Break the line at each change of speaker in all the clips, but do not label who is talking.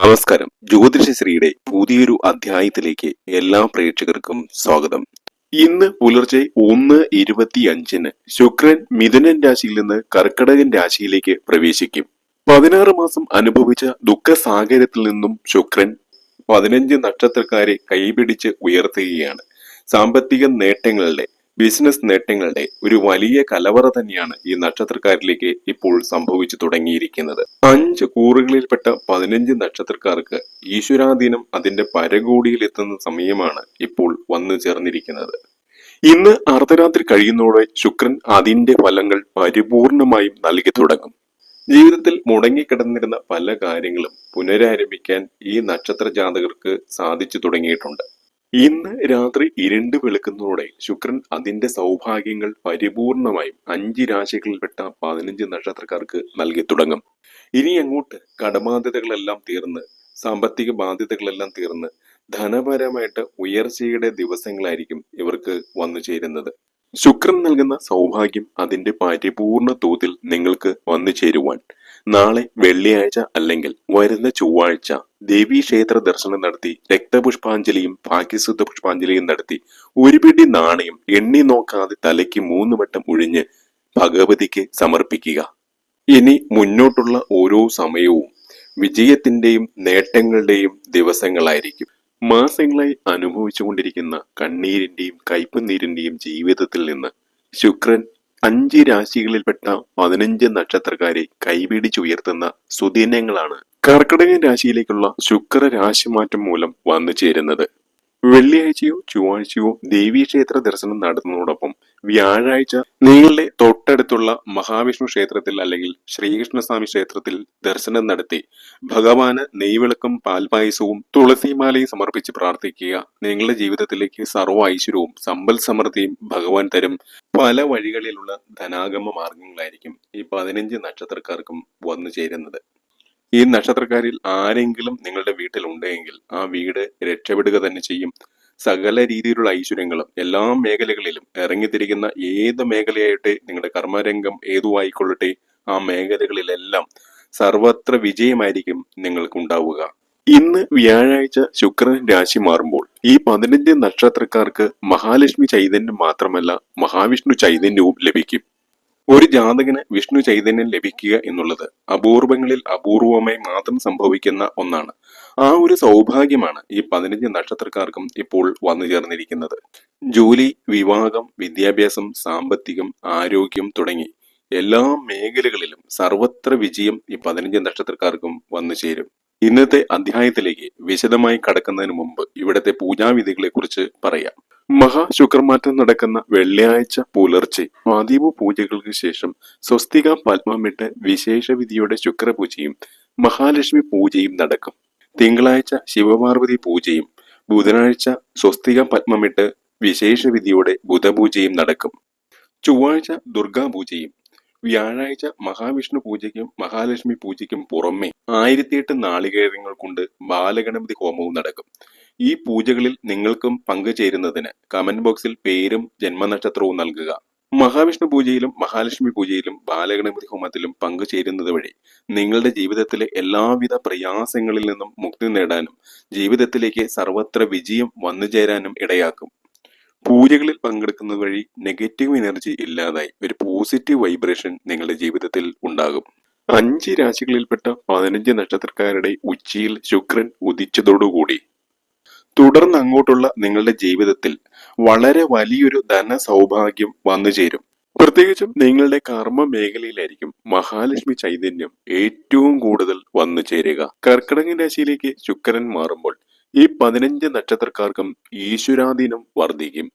നമസ്കാരം. ജ്യോതിഷശ്രീയുടെ പുതിയൊരു അധ്യായത്തിലേക്ക് എല്ലാ പ്രേക്ഷകർക്കും സ്വാഗതം. ഇന്ന് പുലർച്ചെ ഒന്ന് ഇരുപത്തിയഞ്ചിന് ശുക്രൻ മിഥുനൻ രാശിയിൽ നിന്ന് കർക്കടകൻ രാശിയിലേക്ക് പ്രവേശിക്കും. പതിനാറ് മാസം അനുഭവിച്ച ദുഃഖസാഗരത്തിൽ നിന്നും ശുക്രൻ പതിനഞ്ച് നക്ഷത്രക്കാരെ കൈപിടിച്ച് ഉയർത്തുകയാണ്. സാമ്പത്തിക നേട്ടങ്ങളുടെ ബിസിനസ് നേട്ടങ്ങളുടെ ഒരു വലിയ കലവറ തന്നെയാണ് ഈ നക്ഷത്രക്കാരിലേക്ക് ഇപ്പോൾ സംഭവിച്ചു തുടങ്ങിയിരിക്കുന്നത്. അഞ്ച് കൂറുകളിൽപ്പെട്ട പതിനഞ്ച് നക്ഷത്രക്കാർക്ക് ഈശ്വരാധീനം അതിന്റെ പരകോടിയിൽ എത്തുന്ന സമയമാണ് ഇപ്പോൾ വന്നു ചേർന്നിരിക്കുന്നത്. ഇന്ന് അർദ്ധരാത്രി കഴിയുന്നതോടെ ശുക്രൻ അതിന്റെ ഫലങ്ങൾ പരിപൂർണമായും നൽകി തുടങ്ങും. ജീവിതത്തിൽ മുടങ്ങിക്കിടന്നിരുന്ന പല കാര്യങ്ങളും പുനരാരംഭിക്കാൻ ഈ നക്ഷത്ര ജാതകർക്ക് സാധിച്ചു തുടങ്ങിയിട്ടുണ്ട്. ഇന്ന് രാത്രി ഇരുണ്ട് വെളുക്കുന്നതോടെ ശുക്രൻ അതിന്റെ സൗഭാഗ്യങ്ങൾ പരിപൂർണമായും അഞ്ച് രാശികളിൽപ്പെട്ട പതിനഞ്ച് നക്ഷത്രക്കാർക്ക് നൽകി തുടങ്ങും. ഇനി അങ്ങോട്ട് കടബാധ്യതകളെല്ലാം തീർന്ന് സാമ്പത്തിക ബാധ്യതകളെല്ലാം തീർന്ന് ധനപരമായിട്ട് ഉയർച്ചയുടെ ദിവസങ്ങളായിരിക്കും ഇവർക്ക് വന്നു ചേരുന്നത്. ശുക്രൻ നൽകുന്ന സൗഭാഗ്യം അതിന്റെ പരിപൂർണ തോതിൽ നിങ്ങൾക്ക് വന്നു ചേരുവാൻ നാളെ വെള്ളിയാഴ്ച അല്ലെങ്കിൽ വരുന്ന ചൊവ്വാഴ്ച ദേവീക്ഷേത്ര ദർശനം നടത്തി രക്തപുഷ്പാഞ്ജലിയും ഭാഗ്യസുദ്ധ പുഷ്പാഞ്ജലിയും നടത്തി. ഒരു പിടി നാണയം എണ്ണി നോക്കാതെ തലയ്ക്ക് മൂന്ന് വട്ടം ഒഴിഞ്ഞ് ഭഗവതിക്ക് സമർപ്പിക്കുക. ഇനി മുന്നോട്ടുള്ള ഓരോ സമയവും വിജയത്തിന്റെയും നേട്ടങ്ങളുടെയും ദിവസങ്ങളായിരിക്കും. മാസങ്ങളായി അനുഭവിച്ചുകൊണ്ടിരിക്കുന്ന കണ്ണീരിന്റെയും കയ്പുനീരിന്റെയും ജീവിതത്തിൽ നിന്ന് ശുക്രൻ അഞ്ച് രാശികളിൽപ്പെട്ട പതിനഞ്ച് നക്ഷത്രക്കാരെ കൈപിടിച്ചുയർത്തുന്ന സുദിനങ്ങളാണ് കർക്കിടക രാശിയിലേക്കുള്ള ശുക്ര രാശിമാറ്റം മൂലം വന്നു ചേരുന്നത്. വെള്ളിയാഴ്ചയോ ചൊവ്വാഴ്ചയോ ദേവീക്ഷേത്ര ദർശനം നടത്തുന്നതോടൊപ്പം വ്യാഴാഴ്ച നിങ്ങളുടെ തൊട്ടടുത്തുള്ള മഹാവിഷ്ണു ക്ഷേത്രത്തിൽ അല്ലെങ്കിൽ ശ്രീകൃഷ്ണസ്വാമി ക്ഷേത്രത്തിൽ ദർശനം നടത്തി ഭഗവാന് നെയ്വിളക്കും പാൽപായസവും തുളസിമാലയും സമർപ്പിച്ച് പ്രാർത്ഥിക്കുക. നിങ്ങളുടെ ജീവിതത്തിലേക്ക് സർവ ഐശ്വര്യവും സമ്പൽ സമൃദ്ധിയും ഭഗവാൻ തരും. പല വഴികളിലുള്ള ധനാഗമ മാർഗങ്ങളായിരിക്കും ഈ പതിനഞ്ച് നക്ഷത്രക്കാർക്കും വന്നു ചേരുന്നത്. ഈ നക്ഷത്രക്കാരിൽ ആരെങ്കിലും നിങ്ങളുടെ വീട്ടിൽ ഉണ്ടെങ്കിൽ ആ വീട് രക്ഷപ്പെടുക തന്നെ ചെയ്യും. സകല രീതിയിലുള്ള ഐശ്വര്യങ്ങളും എല്ലാ മേഖലകളിലും ഇറങ്ങിത്തിരിക്കുന്ന ഏത് മേഖലയായിട്ട് നിങ്ങളുടെ കർമ്മരംഗം ഏതുവായിക്കൊള്ളട്ടെ ആ മേഖലകളിലെല്ലാം സർവത്ര വിജയമായിരിക്കും നിങ്ങൾക്ക് ഉണ്ടാവുക ഇന്ന് വ്യാഴാഴ്ച ശുക്രൻ രാശി മാറുമ്പോൾ ഈ പതിനഞ്ച് നക്ഷത്രക്കാർക്ക് മഹാലക്ഷ്മി ചൈതന്യം മാത്രമല്ല മഹാവിഷ്ണു ചൈതന്യവും ലഭിക്കും. ഒരു ജാതകന് വിഷ്ണു ചൈതന്യം ലഭിക്കുക എന്നുള്ളത് അപൂർവങ്ങളിൽ അപൂർവമായി മാത്രം സംഭവിക്കുന്ന ഒന്നാണ്. ആ ഒരു സൗഭാഗ്യമാണ് ഈ പതിനഞ്ച് നക്ഷത്രക്കാർക്കും ഇപ്പോൾ വന്നു ചേർന്നിരിക്കുന്നത്. ജോലി വിവാഹം വിദ്യാഭ്യാസം സാമ്പത്തികം ആരോഗ്യം തുടങ്ങി എല്ലാ മേഖലകളിലും സർവത്ര വിജയം ഈ പതിനഞ്ച് നക്ഷത്രക്കാർക്കും വന്നു ചേരും. ഇന്നത്തെ അധ്യായത്തിലേക്ക് വിശദമായി കടക്കുന്നതിന് മുമ്പ് ഇവിടത്തെ പൂജാവിധികളെ കുറിച്ച് പറയാം. മഹാശുക്രമാറ്റം നടക്കുന്ന വെള്ളിയാഴ്ച പുലർച്ചെ ആദീപ പൂജകൾക്ക് ശേഷം സ്വസ്തിക പത്മമിട്ട് വിശേഷ വിധിയുടെ ശുക്രപൂജയും മഹാലക്ഷ്മി പൂജയും നടക്കും. തിങ്കളാഴ്ച ശിവപാർവതി പൂജയും ബുധനാഴ്ച സ്വസ്തിക പത്മമിട്ട് വിശേഷ വിധിയോടെ ബുധപൂജയും നടക്കും. ചൊവ്വാഴ്ച ദുർഗാപൂജയും വ്യാഴാഴ്ച മഹാവിഷ്ണു പൂജയ്ക്കും മഹാലക്ഷ്മി പൂജയ്ക്കും പുറമെ ആയിരത്തിയെട്ട് നാളികേരങ്ങൾ കൊണ്ട് ബാലഗണപതി ഹോമവും നടക്കും. ഈ പൂജകളിൽ നിങ്ങൾക്കും പങ്കുചേരുന്നതിന് കമന്റ് ബോക്സിൽ പേരും ജന്മനക്ഷത്രവും നൽകുക. മഹാവിഷ്ണു പൂജയിലും മഹാലക്ഷ്മി പൂജയിലും ബാലഗണപതി ഹോമത്തിലും പങ്കുചേരുന്നത് വഴി നിങ്ങളുടെ ജീവിതത്തിലെ എല്ലാവിധ പ്രയാസങ്ങളിൽ നിന്നും മുക്തി നേടാനും ജീവിതത്തിലേക്ക് സർവത്ര വിജയം വന്നുചേരാനും ഇടയാക്കും. പൂജകളിൽ പങ്കെടുക്കുന്നത് വഴി നെഗറ്റീവ് എനർജി ഇല്ലാതായി ഒരു പോസിറ്റീവ് വൈബ്രേഷൻ നിങ്ങളുടെ ജീവിതത്തിൽ ഉണ്ടാകും. അഞ്ച് രാശികളിൽപ്പെട്ട പതിനഞ്ച് നക്ഷത്രക്കാരുടെ ഉച്ചിയിൽ ശുക്രൻ ഉദിച്ചതോടുകൂടി. തുടർന്ന് അങ്ങോട്ടുള്ള നിങ്ങളുടെ ജീവിതത്തിൽ വളരെ വലിയൊരു ധന സൗഭാഗ്യം വന്നു ചേരും. പ്രത്യേകിച്ചും നിങ്ങളുടെ കർമ്മ മേഖലയിലായിരിക്കും മഹാലക്ഷ്മി ചൈതന്യം ഏറ്റവും കൂടുതൽ വന്നു ചേരുക. കർക്കിടക രാശിയിലേക്ക് ശുക്രൻ മാറുമ്പോൾ ഈ പതിനഞ്ച് നക്ഷത്രക്കാർക്കും ഈശ്വരാധീനം വർദ്ധിക്കും.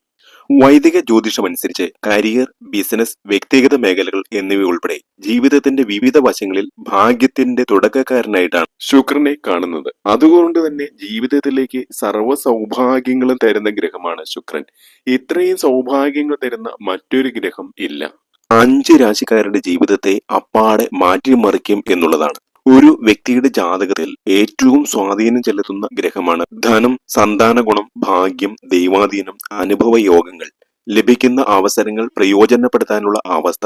വൈദിക ജ്യോതിഷമനുസരിച്ച് കരിയർ ബിസിനസ് വ്യക്തിഗത മേഖലകൾ എന്നിവ ഉൾപ്പെടെ ജീവിതത്തിന്റെ വിവിധ വശങ്ങളിൽ ഭാഗ്യത്തിന്റെ തുടക്കക്കാരനായിട്ടാണ് ശുക്രനെ കാണുന്നത്. അതുകൊണ്ട് തന്നെ ജീവിതത്തിലേക്ക് സർവ സൗഭാഗ്യങ്ങളും തരുന്ന ഗ്രഹമാണ് ശുക്രൻ. ഇത്രയും സൗഭാഗ്യങ്ങൾ തരുന്ന മറ്റൊരു ഗ്രഹം ഇല്ല. അഞ്ച് രാശിക്കാരുടെ ജീവിതത്തെ അപ്പാടെ മാറ്റിമറിക്കും എന്നുള്ളതാണ്. ഒരു വ്യക്തിയുടെ ജാതകത്തിൽ ഏറ്റവും സ്വാധീനം ചെലുത്തുന്ന ഗ്രഹമാണ് ധനം സന്താന ഗുണം ഭാഗ്യം ദൈവാധീനം അനുഭവ യോഗങ്ങൾ. ലഭിക്കുന്ന അവസരങ്ങൾ പ്രയോജനപ്പെടുത്താനുള്ള അവസ്ഥ.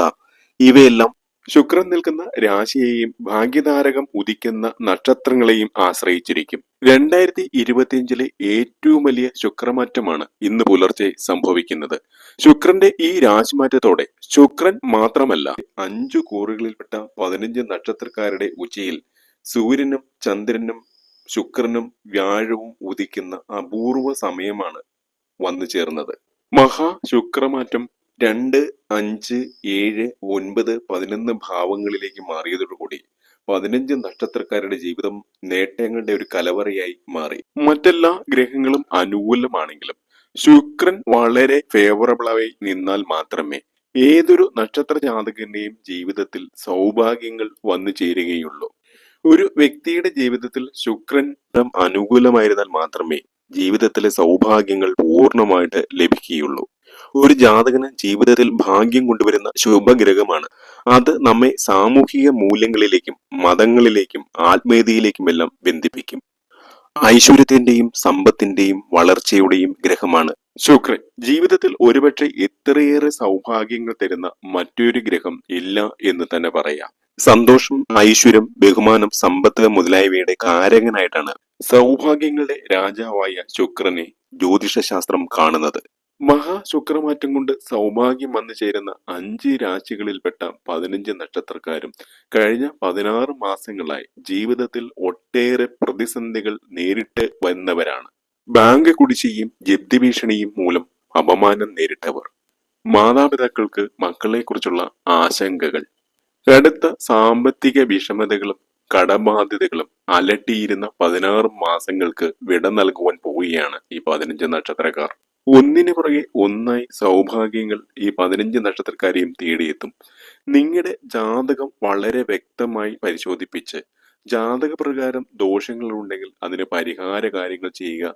ഇവയെല്ലാം ശുക്രൻ നിൽക്കുന്ന രാശിയെയും ഭാഗ്യതാരകം ഉദിക്കുന്ന നക്ഷത്രങ്ങളെയും ആശ്രയിച്ചിരിക്കും. രണ്ടായിരത്തി ഇരുപത്തിയഞ്ചിലെ ഏറ്റവും വലിയ ശുക്രമാറ്റമാണ് ഇന്ന് പുലർച്ചെ സംഭവിക്കുന്നത്. ശുക്രന്റെ ഈ രാശിമാറ്റത്തോടെ ശുക്രൻ മാത്രമല്ല അഞ്ചു കൂറുകളിൽപ്പെട്ട പതിനഞ്ച് നക്ഷത്രക്കാരുടെ ഉച്ചയിൽ സൂര്യനും ചന്ദ്രനും ശുക്രനും വ്യാഴവും ഉദിക്കുന്ന അപൂർവ സമയമാണ് വന്നു ചേർന്നത് മഹാ ശുക്രമാറ്റം രണ്ട് അഞ്ച് ഏഴ് ഒൻപത് പതിനൊന്ന് ഭാവങ്ങളിലേക്ക് മാറിയതോടുകൂടി പതിനഞ്ച് നക്ഷത്രക്കാരുടെ ജീവിതം നേട്ടങ്ങളുടെ ഒരു കലവറയായി മാറി. മറ്റെല്ലാ ഗ്രഹങ്ങളും അനുകൂലമാണെങ്കിലും ശുക്രൻ വളരെ ഫേവറബിളായി നിന്നാൽ മാത്രമേ ഏതൊരു നക്ഷത്ര ജാതകന്റെയും ജീവിതത്തിൽ സൗഭാഗ്യങ്ങൾ വന്നു ചേരുകയുള്ളൂ. ഒരു വ്യക്തിയുടെ ജീവിതത്തിൽ ശുക്രൻ അനുകൂലമായിരുന്നാൽ മാത്രമേ ജീവിതത്തിലെ സൗഭാഗ്യങ്ങൾ പൂർണമായിട്ട് ലഭിക്കുകയുള്ളൂ. ഒരു ജാതകന് ജീവിതത്തിൽ ഭാഗ്യം കൊണ്ടുവരുന്ന ശുഭഗ്രഹമാണ്. അത് നമ്മെ സാമൂഹിക മൂല്യങ്ങളിലേക്കും മതങ്ങളിലേക്കും ആത്മീയതയിലേക്കുമെല്ലാം ബന്ധിപ്പിക്കും. ഐശ്വര്യത്തിന്റെയും സമ്പത്തിന്റെയും വളർച്ചയുടെയും ഗ്രഹമാണ് ശുക്രൻ. ജീവിതത്തിൽ ഒരുപക്ഷെ ഇത്രയേറെ സൗഭാഗ്യങ്ങൾ തരുന്ന മറ്റൊരു ഗ്രഹം ഇല്ല എന്ന് തന്നെ പറയാം. സന്തോഷം ഐശ്വര്യം ബഹുമാനം സമ്പത്ത് മുതലായവയുടെ കാരകനായിട്ടാണ് സൗഭാഗ്യങ്ങളുടെ രാജാവായ ശുക്രനെ ജ്യോതിഷശാസ്ത്രം കാണുന്നത്. മഹാശുക്രമാറ്റം കൊണ്ട് സൗഭാഗ്യം വന്നു ചേരുന്ന അഞ്ച് രാശികളിൽപ്പെട്ട പതിനഞ്ച് നക്ഷത്രക്കാരും കഴിഞ്ഞ പതിനാറ് മാസങ്ങളായി ജീവിതത്തിൽ ഒട്ടേറെ പ്രതിസന്ധികൾ നേരിട്ട് വന്നവരാണ്. ബാങ്ക് കുടിശ്ശിയും ജപ്തി ഭീഷണിയും മൂലം അപമാനം നേരിട്ടവർ. മാതാപിതാക്കൾക്ക് മക്കളെക്കുറിച്ചുള്ള ആശങ്കകൾ. കടുത്ത സാമ്പത്തിക വിഷമതകളും കടബാധ്യതകളും അലട്ടിയിരുന്ന പതിനാറ് മാസങ്ങൾക്ക് വിട നൽകുവാൻ പോവുകയാണ് ഈ പതിനഞ്ച് നക്ഷത്രക്കാർ. ഒന്നിനു പുറകെ ഒന്നായി സൗഭാഗ്യങ്ങൾ ഈ പതിനഞ്ച് നക്ഷത്രക്കാരെയും തേടിയെത്തും. നിങ്ങളുടെ ജാതകം വളരെ വ്യക്തമായി പരിശോധിപ്പിച്ച് ജാതക പ്രകാരം ദോഷങ്ങളുണ്ടെങ്കിൽ അതിന് പരിഹാര കാര്യങ്ങൾ ചെയ്യുക.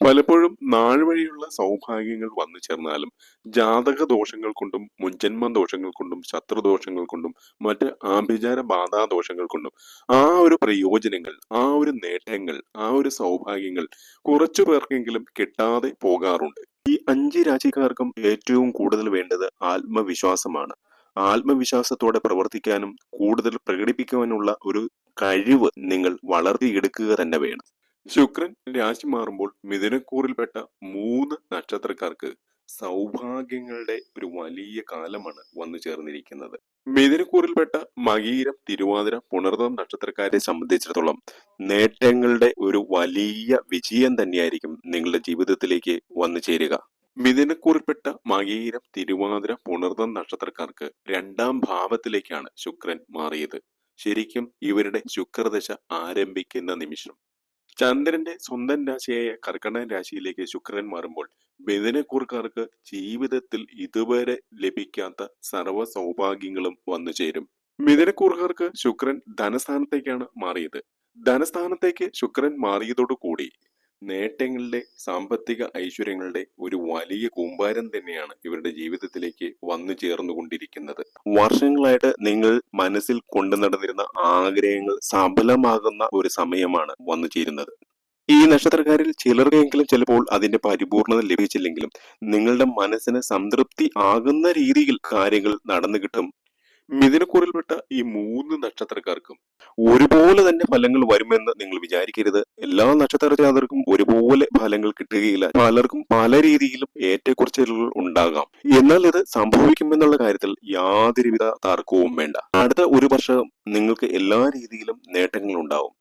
പലപ്പോഴും നാൾവഴിയുള്ള സൗഭാഗ്യങ്ങൾ വന്നു ചേർന്നാലും ജാതക ദോഷങ്ങൾ കൊണ്ടും മുൻജന്മ ദോഷങ്ങൾ കൊണ്ടും ശത്രുദോഷങ്ങൾ കൊണ്ടും മറ്റ് ആഭിചാര ബാധാ ദോഷങ്ങൾ കൊണ്ടും ആ ഒരു പ്രയോജനങ്ങൾ ആ ഒരു നേട്ടങ്ങൾ ആ ഒരു സൗഭാഗ്യങ്ങൾ കുറച്ചു പേർക്കെങ്കിലും കിട്ടാതെ പോകാറുണ്ട്. ഈ അഞ്ച് രാശിക്കാർക്കും ഏറ്റവും കൂടുതൽ വേണ്ടത് ആത്മവിശ്വാസമാണ്. ആത്മവിശ്വാസത്തോടെ പ്രവർത്തിക്കാനും കൂടുതൽ പ്രകടിപ്പിക്കുവാനുള്ള ഒരു കഴിവ് നിങ്ങൾ വളർത്തിയെടുക്കുക തന്നെ വേണം. ശുക്രൻ രാശി മാറുമ്പോൾ മിഥുനക്കൂറിൽപ്പെട്ട മൂന്ന് നക്ഷത്രക്കാർക്ക് സൗഭാഗ്യങ്ങളുടെ ഒരു വലിയ കാലമാണ് വന്നു ചേർന്നിരിക്കുന്നത്. മിഥുനക്കൂറിൽപ്പെട്ട മകീരം തിരുവാതിര പുണർതം നക്ഷത്രക്കാരെ സംബന്ധിച്ചിടത്തോളം നേട്ടങ്ങളുടെ ഒരു വലിയ വിജയം തന്നെയായിരിക്കും നിങ്ങളുടെ ജീവിതത്തിലേക്ക് വന്നു ചേരുക. മിഥുനക്കൂറിൽപ്പെട്ട മകീരം തിരുവാതിര പുണർതം നക്ഷത്രക്കാർക്ക് രണ്ടാം ഭാവത്തിലേക്കാണ് ശുക്രൻ മാറിയത്. ശരിക്കും ഇവരുടെ ശുക്രദശ ആരംഭിക്കുന്ന നിമിഷം. ചന്ദ്രന്റെ സ്വന്തം രാശിയായ കർക്കടൻ രാശിയിലേക്ക് ശുക്രൻ മാറുമ്പോൾ ബദിനക്കൂർക്കാർക്ക് ജീവിതത്തിൽ ഇതുവരെ ലഭിക്കാത്ത സർവ സൗഭാഗ്യങ്ങളും വന്നു ചേരും. മിഥുനക്കൂർക്കാർക്ക് ശുക്രൻ ധനസ്ഥാനത്തേക്കാണ് മാറിയത്. ധനസ്ഥാനത്തേക്ക് ശുക്രൻ മാറിയതോടുകൂടി നേട്ടങ്ങളുടെ സാമ്പത്തിക ഐശ്വര്യങ്ങളുടെ ഒരു വലിയ കൂമ്പാരം തന്നെയാണ് ഇവരുടെ ജീവിതത്തിലേക്ക് വന്നു ചേർന്നുകൊണ്ടിരിക്കുന്നത്. വർഷങ്ങളായിട്ട് നിങ്ങൾ മനസ്സിൽ കൊണ്ടു നടന്നിരുന്ന ആഗ്രഹങ്ങൾ സഫലമാകുന്ന ഒരു സമയമാണ് വന്നു ചേരുന്നത്. ഈ നക്ഷത്രക്കാരിൽ ചിലർക്കെങ്കിലും ചിലപ്പോൾ അതിന്റെ പരിപൂർണത ലഭിച്ചില്ലെങ്കിലും നിങ്ങളുടെ മനസ്സിന് സംതൃപ്തി ആകുന്ന രീതിയിൽ കാര്യങ്ങൾ നടന്നു കിട്ടും. മിഥുനക്കൂറിൽപ്പെട്ട ഈ മൂന്ന് നക്ഷത്രക്കാർക്കും ഒരുപോലെ തന്നെ ഫലങ്ങൾ വരുമെന്ന് നിങ്ങൾ വിചാരിക്കരുത്. എല്ലാ നക്ഷത്ര ജാതർക്കും ഒരുപോലെ ഫലങ്ങൾ കിട്ടുകയില്ല. പലർക്കും പല രീതിയിലും ഏറ്റക്കുറച്ചിലുകൾ ഉണ്ടാകാം. എന്നാൽ ഇത് സംഭവിക്കുമെന്നുള്ള കാര്യത്തിൽ യാതൊരുവിധ തർക്കവും വേണ്ട. അടുത്ത ഒരു വർഷം നിങ്ങൾക്ക് എല്ലാ രീതിയിലും നേട്ടങ്ങൾ ഉണ്ടാവും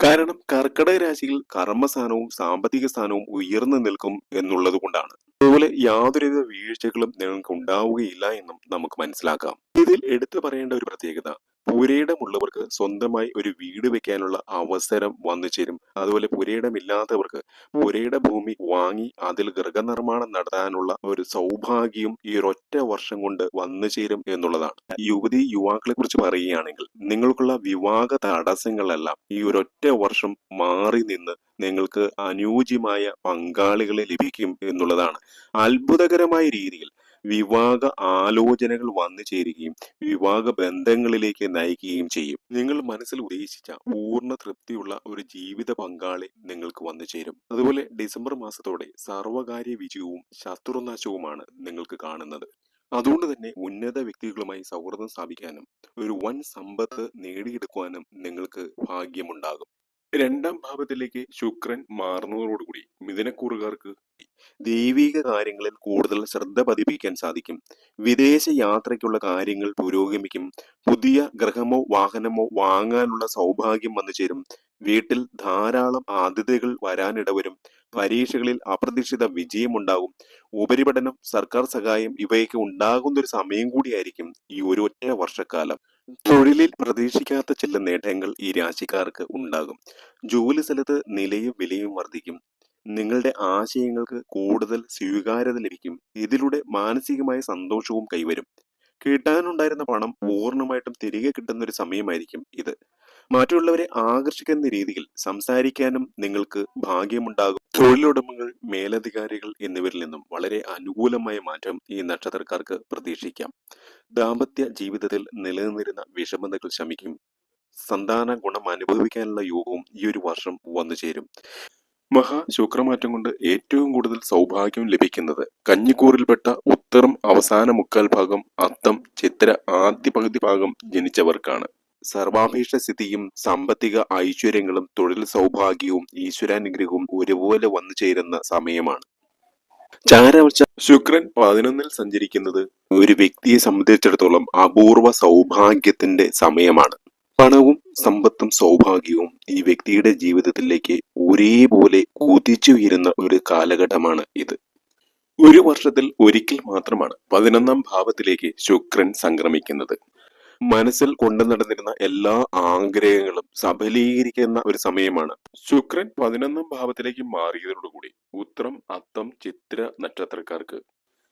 കാരണം കർക്കിടക രാശിയിൽ കർമ്മസ്ഥാനവും സാമ്പത്തിക സ്ഥാനവും ഉയർന്നു നിൽക്കും എന്നുള്ളത് കൊണ്ടാണ്. അതുപോലെ യാതൊരുവിധ വീഴ്ചകളും നിങ്ങൾക്ക് ഉണ്ടാവുകയില്ല എന്നും നമുക്ക് മനസ്സിലാക്കാം. ഇതിൽ എടുത്തു പറയേണ്ട ഒരു പ്രത്യേകത പുരയിടമുള്ളവർക്ക് സ്വന്തമായി ഒരു വീട് വെക്കാനുള്ള അവസരം വന്നു ചേരും. അതുപോലെ പുരയിടമില്ലാത്തവർക്ക് പുരയിട ഭൂമി വാങ്ങി അതിൽ ഗൃഹനിർമ്മാണം നടത്താനുള്ള ഒരു സൗഭാഗ്യം ഈ ഒരൊറ്റ വർഷം കൊണ്ട് വന്നു ചേരും എന്നുള്ളതാണ്. യുവതി യുവാക്കളെ കുറിച്ച് പറയുകയാണെങ്കിൽ നിങ്ങൾക്കുള്ള വിവാഹ തടസ്സങ്ങളെല്ലാം ഈ ഒരൊറ്റ വർഷം മാറി നിന്ന് നിങ്ങൾക്ക് അനുയോജ്യമായ പങ്കാളികളെ ലഭിക്കും എന്നുള്ളതാണ്. അത്ഭുതകരമായ രീതിയിൽ വിവാഹ ആലോചനകൾ വന്നു ചേരുകയും വിവാഹ ബന്ധങ്ങളിലേക്ക് നയിക്കുകയും ചെയ്യും. നിങ്ങൾ മനസ്സിൽ ഉദ്ദേശിച്ച പൂർണ തൃപ്തിയുള്ള ഒരു ജീവിത പങ്കാളി നിങ്ങൾക്ക് വന്നു ചേരും. അതുപോലെ ഡിസംബർ മാസത്തോടെ സർവകാര്യ വിജയവും ശത്രുനാശവുമാണ് നിങ്ങൾക്ക് കാണുന്നത്. അതുകൊണ്ട് തന്നെ ഉന്നത വ്യക്തികളുമായി സൗഹൃദം സ്ഥാപിക്കാനും ഒരു വൻ സമ്പത്ത് നേടിയെടുക്കുവാനും നിങ്ങൾക്ക് ഭാഗ്യമുണ്ടാകും. രണ്ടാം ഭാവത്തിലേക്ക് ശുക്രൻ മാറുന്നതോടുകൂടി മിഥുനക്കൂറുകാർക്ക് ദൈവിക കാര്യങ്ങളിൽ കൂടുതൽ ശ്രദ്ധ പതിപ്പിക്കാൻ സാധിക്കും. വിദേശ യാത്രയ്ക്കുള്ള കാര്യങ്ങൾ പുരോഗമിക്കും. പുതിയ ഗ്രഹമോ വാഹനമോ വാങ്ങാനുള്ള സൗഭാഗ്യം വന്നു ചേരും. വീട്ടിൽ ധാരാളം ആതിഥികൾ വരാനിടവരും. പരീക്ഷകളിൽ അപ്രതീക്ഷിത വിജയമുണ്ടാകും. ഉപരിപഠനം സർക്കാർ സഹായം ഇവയൊക്കെ ഉണ്ടാകുന്ന ഒരു സമയം കൂടിയായിരിക്കും ഈ ഒരു ഒറ്റ വർഷക്കാലം. തൊഴിലിൽ പ്രതീക്ഷിക്കാത്ത ചില നേട്ടങ്ങൾ ഈ രാശിക്കാർക്ക് ഉണ്ടാകും. ജോലി സ്ഥലത്ത് നിലയും വിലയും വർദ്ധിക്കും. നിങ്ങളുടെ ആശയങ്ങൾക്ക് കൂടുതൽ സ്വീകാര്യത ലഭിക്കും. ഇതിലൂടെ മാനസികമായ സന്തോഷവും കൈവരും. കിട്ടാനുണ്ടായിരുന്ന പണം പൂർണമായിട്ടും തിരികെ കിട്ടുന്ന ഒരു സമയമായിരിക്കും ഇത്. മറ്റുള്ളവരെ ആകർഷിക്കുന്ന രീതിയിൽ സംസാരിക്കാനും നിങ്ങൾക്ക് ഭാഗ്യമുണ്ടാകും. തൊഴിലുടമകൾ മേലധികാരികൾ എന്നിവരിൽ നിന്നും വളരെ അനുകൂലമായ മാറ്റം ഈ നക്ഷത്രക്കാർക്ക് പ്രതീക്ഷിക്കാം. ദാമ്പത്യ ജീവിതത്തിൽ നിലനിന്നിരുന്ന വിഷമതകൾ ശമിക്കും. സന്താന ഗുണം അനുഭവിക്കാനുള്ള യോഗവും ഈ ഒരു വർഷം വന്നു ചേരും. മഹാ ശുക്രമാറ്റം കൊണ്ട് ഏറ്റവും കൂടുതൽ സൗഭാഗ്യം ലഭിക്കുന്നത് കഞ്ഞിക്കൂറിൽപ്പെട്ട ഉത്തരം അവസാന മുക്കാൽ ഭാഗം അത്തം ചിത്ര ആദ്യ പകുതി ഭാഗം ജനിച്ചവർക്കാണ്. സർവാഭീഷ്ട സ്ഥിതിയും സാമ്പത്തിക ഐശ്വര്യങ്ങളും തൊഴിൽ സൗഭാഗ്യവും ഈശ്വരാനുഗ്രഹവും ഒരുപോലെ വന്നു ചേരുന്ന സമയമാണ്. ചാരവച്ച ശുക്രൻ പതിനൊന്നിൽ സഞ്ചരിക്കുന്നത് ഒരു വ്യക്തിയെ സംബന്ധിച്ചിടത്തോളം അപൂർവ സൗഭാഗ്യത്തിന്റെ സമയമാണ്. പണവും സമ്പത്തും സൗഭാഗ്യവും ഈ വ്യക്തിയുടെ ജീവിതത്തിലേക്ക് ഒരേപോലെ കുതിച്ചുയരുന്ന ഒരു കാലഘട്ടമാണ് ഇത്. ഒരു വർഷത്തിൽ ഒരിക്കൽ മാത്രമാണ് പതിനൊന്നാം ഭാവത്തിലേക്ക് ശുക്രൻ സംക്രമിക്കുന്നത്. മനസ്സിൽ കൊണ്ടു നടന്നിരുന്ന എല്ലാ ആഗ്രഹങ്ങളും സഫലീകരിക്കുന്ന ഒരു സമയമാണ്. ശുക്രൻ പതിനൊന്നാം ഭാവത്തിലേക്ക് മാറിയതോടുകൂടി ഉത്രം അത്തം ചിത്ര നക്ഷത്രക്കാർക്ക്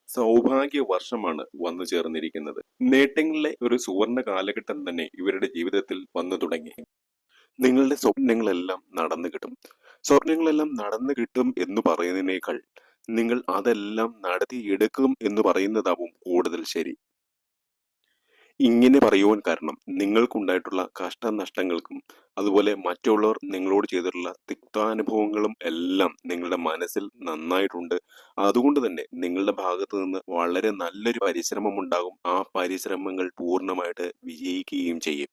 സൗഭാഗ്യ വർഷമാണ് വന്നു ചേർന്നിരിക്കുന്നത്. നേട്ടങ്ങളിലെ ഒരു സുവർണ കാലഘട്ടം തന്നെ ഇവരുടെ ജീവിതത്തിൽ വന്നു തുടങ്ങി. നിങ്ങളുടെ സ്വപ്നങ്ങളെല്ലാം നടന്നു കിട്ടും. സ്വപ്നങ്ങളെല്ലാം നടന്നു കിട്ടും എന്ന് പറയുന്നതിനേക്കാൾ നിങ്ങൾ അതെല്ലാം നടത്തിയെടുക്കും എന്ന് പറയുന്നതാവും കൂടുതൽ ശരി. ഇങ്ങനെ പറയുവാൻ കാരണം നിങ്ങൾക്കുണ്ടായിട്ടുള്ള കഷ്ടനഷ്ടങ്ങൾക്കും അതുപോലെ മറ്റുള്ളവർ നിങ്ങളോട് ചെയ്തിട്ടുള്ള തിക്താനുഭവങ്ങളും എല്ലാം നിങ്ങളുടെ മനസ്സിൽ നന്നായിട്ടുണ്ട്. അതുകൊണ്ട് തന്നെ നിങ്ങളുടെ ഭാഗത്തു നിന്ന് വളരെ നല്ലൊരു പരിശ്രമം ഉണ്ടാകും ആ പരിശ്രമങ്ങൾ പൂർണമായിട്ട് വിജയിക്കുകയും ചെയ്യും.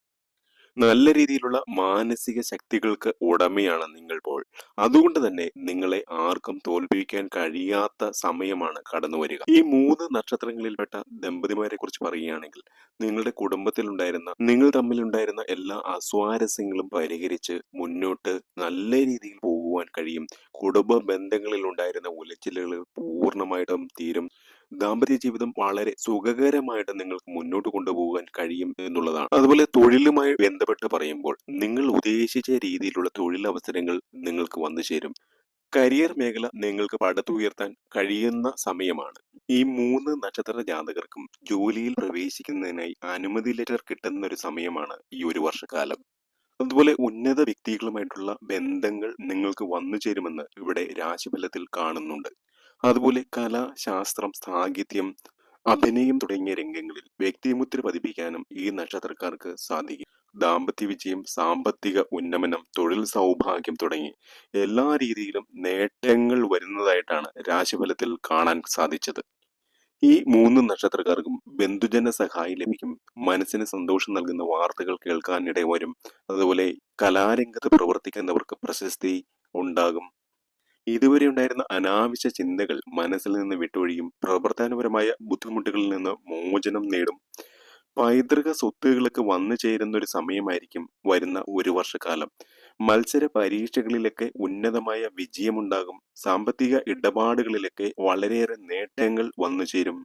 നല്ല രീതിയിലുള്ള മാനസിക ശക്തികൾക്ക് ഉടമയാണ് നിങ്ങൾ പോൾ. അതുകൊണ്ട് തന്നെ നിങ്ങളെ ആർക്കും തോൽപ്പിക്കാൻ കഴിയാത്ത സമയമാണ് കടന്നു വരിക. ഈ മൂന്ന് നക്ഷത്രങ്ങളിൽപ്പെട്ട ദമ്പതിമാരെ കുറിച്ച് പറയുകയാണെങ്കിൽ നിങ്ങളുടെ കുടുംബത്തിലുണ്ടായിരുന്ന നിങ്ങൾ തമ്മിലുണ്ടായിരുന്ന എല്ലാ അസ്വാരസ്യങ്ങളും പരിഹരിച്ച് മുന്നോട്ട് നല്ല രീതിയിൽ പോകുവാൻ കഴിയും. കുടുംബ ബന്ധങ്ങളിൽ ഉണ്ടായിരുന്ന ഉലച്ചിലുകൾ പൂർണമായിട്ടും തീരും. ദാമ്പത്യ ജീവിതം വളരെ സുഖകരമായിട്ട് നിങ്ങൾക്ക് മുന്നോട്ട് കൊണ്ടുപോകാൻ കഴിയും എന്നുള്ളതാണ്. അതുപോലെ തൊഴിലുമായി ബന്ധപ്പെട്ട് പറയുമ്പോൾ നിങ്ങൾ ഉദ്ദേശിച്ച രീതിയിലുള്ള തൊഴിലവസരങ്ങൾ നിങ്ങൾക്ക് വന്നു ചേരും. കരിയർ മേഖല നിങ്ങൾക്ക് പടുത്തുയർത്താൻ കഴിയുന്ന സമയമാണ്. ഈ മൂന്ന് നക്ഷത്ര ജാതകർക്കും ജോലിയിൽ പ്രവേശിക്കുന്നതിനായി അനുമതി ലെറ്റർ കിട്ടുന്ന ഒരു സമയമാണ് ഈ ഒരു വർഷക്കാലം. അതുപോലെ ഉന്നത വ്യക്തികളുമായിട്ടുള്ള ബന്ധങ്ങൾ നിങ്ങൾക്ക് വന്നു ചേരുമെന്ന് ഇവിടെ രാശിഫലത്തിൽ കാണുന്നുണ്ട്. അതുപോലെ കല ശാസ്ത്രം സാഹിത്യം അഭിനയം തുടങ്ങിയ രംഗങ്ങളിൽ വ്യക്തിമുദ്ര പതിപ്പിക്കാനും ഈ നക്ഷത്രക്കാർക്ക് സാധിക്കും. ദാമ്പത്യ വിജയം സാമ്പത്തിക ഉന്നമനം തൊഴിൽ സൗഭാഗ്യം തുടങ്ങി എല്ലാ രീതിയിലും നേട്ടങ്ങൾ വരുന്നതായിട്ടാണ് രാശിഫലത്തിൽ കാണാൻ സാധിച്ചത്. ഈ മൂന്ന് നക്ഷത്രക്കാർക്കും ബന്ധുജന സഹായി ലഭിക്കും. മനസ്സിന് സന്തോഷം നൽകുന്ന വാർത്തകൾ കേൾക്കാൻ വരും അതുപോലെ കലാരംഗത്ത് പ്രവർത്തിക്കുന്നവർക്ക് പ്രശസ്തി ഉണ്ടാകും. ഇതുവരെ ഉണ്ടായിരുന്ന അനാവശ്യ ചിന്തകൾ മനസ്സിൽ നിന്ന് വിട്ടൊഴിയും പ്രവർത്തനപരമായ ബുദ്ധിമുട്ടുകളിൽ നിന്ന് മോചനം നേടും. പൈതൃക സ്വത്തുകളൊക്കെ വന്നു ചേരുന്ന ഒരു സമയമായിരിക്കും വരുന്ന ഒരു വർഷക്കാലം. മത്സര പരീക്ഷകളിലൊക്കെ ഉന്നതമായ വിജയമുണ്ടാകും. സാമ്പത്തിക ഇടപാടുകളിലൊക്കെ വളരെയേറെ നേട്ടങ്ങൾ വന്നു ചേരും.